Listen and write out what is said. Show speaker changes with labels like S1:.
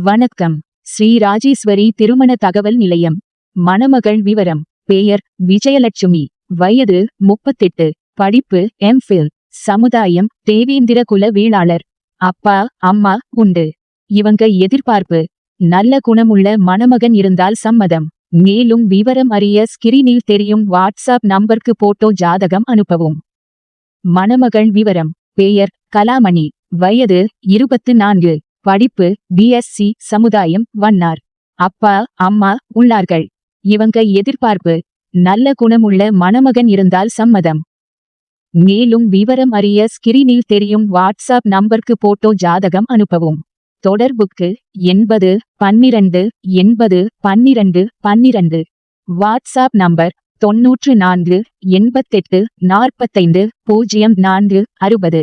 S1: வணக்கம். ஸ்ரீ ராஜேஸ்வரி திருமண தகவல் நிலையம். மணமகள் விவரம். பெயர் விஜயலட்சுமி. வயது முப்பத்தெட்டு. படிப்பு எம்ஃபில் சமுதாயம் தேவேந்திர குல வேளாளர். அப்பா அம்மா உண்டு. இவங்க எதிர்பார்ப்பு. நல்ல குணமுள்ள மணமகன் இருந்தால் சம்மதம். மேலும் விவரம் அறிய ஸ்கிரீனில் தெரியும் வாட்ஸ்அப் நம்பருக்கு போட்டோ ஜாதகம் அனுப்பவும். மணமகள் விவரம். பெயர் கலாமணி. வயது இருபத்து நான்கு. படிப்பு பிஎஸ்சி சமுதாயம் வண்ணார் அப்பா அம்மா உள்ளார்கள். இவங்க எதிர்பார்ப்பு நல்ல குணமுள்ள மணமகன் இருந்தால் சம்மதம். மேலும் விவரம் அறிய ஸ்கிரீனில் தெரியும் வாட்ஸ்அப் நம்பருக்கு போட்டோ ஜாதகம் அனுப்பவும். தொடர்புக்கு எண்பது பன்னிரண்டு எண்பது பன்னிரண்டு பன்னிரண்டு. வாட்ஸ்அப் நம்பர் தொன்னூற்று நான்கு எண்பத்தெட்டு நாற்பத்தைந்து பூஜ்ஜியம் நான்கு அறுபது.